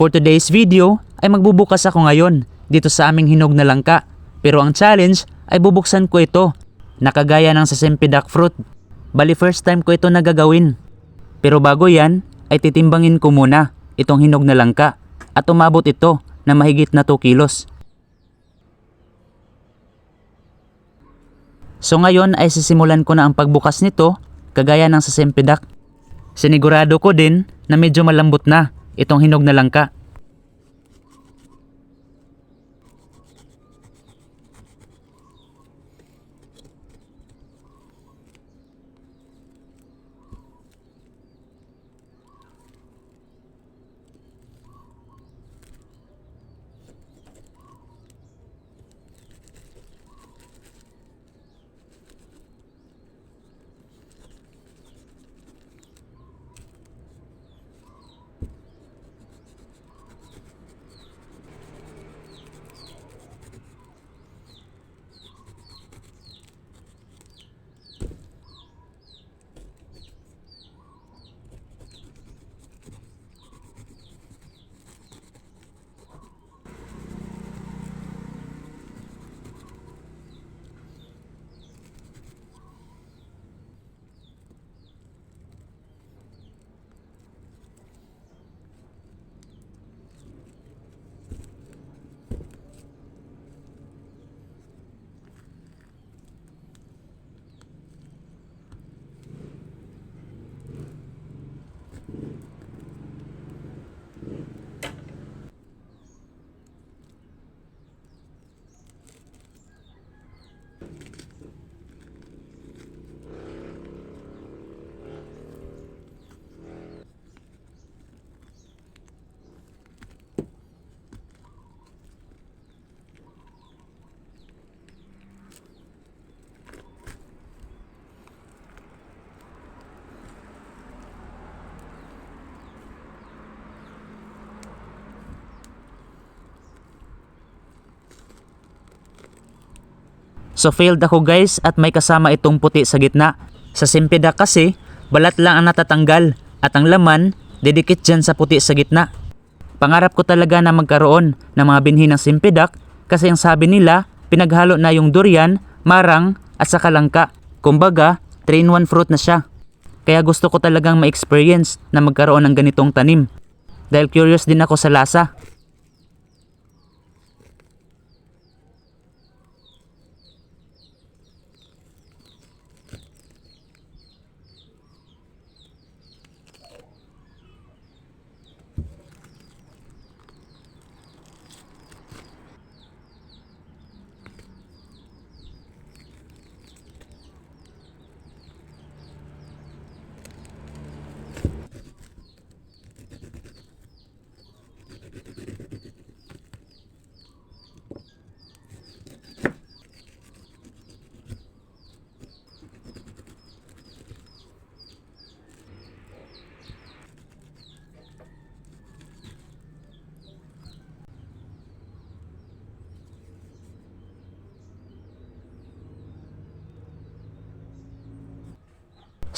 For today's video ay magbubukas ako ngayon dito sa aming hinog na langka. Pero ang challenge ay bubuksan ko ito nakagaya ng sa sempidak fruit. Bali first time ko ito nagagawin. Pero bago yan ay titimbangin ko muna itong hinog na langka at umabot ito na mahigit na 2 kilos. So ngayon ay sisimulan ko na ang pagbukas nito kagaya ng sa sempidak. Sinigurado ko din na medyo malambot na itong hinog na langka. So failed ako guys at may kasama itong puti sa gitna. Sa simpidak kasi, balat lang ang natatanggal at ang laman, didikit dyan sa puti sa gitna. Pangarap ko talaga na magkaroon ng mga binhi ng simpidak kasi ang sabi nila, pinaghalo na yung durian, marang at saka langka. Kumbaga, 3-in-1 fruit na siya. Kaya gusto ko talagang ma-experience na magkaroon ng ganitong tanim. Dahil curious din ako sa lasa.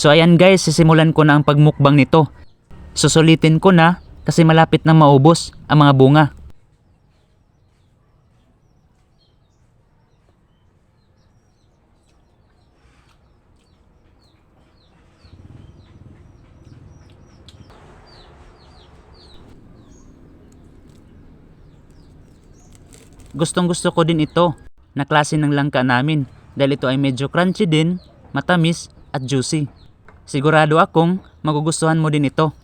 So ayan guys, sisimulan ko na ang pagmukbang nito. Susulitin ko na kasi malapit na maubos ang mga bunga. Gustong gusto ko din ito na klase ng langka namin dahil ito ay medyo crunchy din, matamis at juicy. Sigurado akong magugustuhan mo din ito.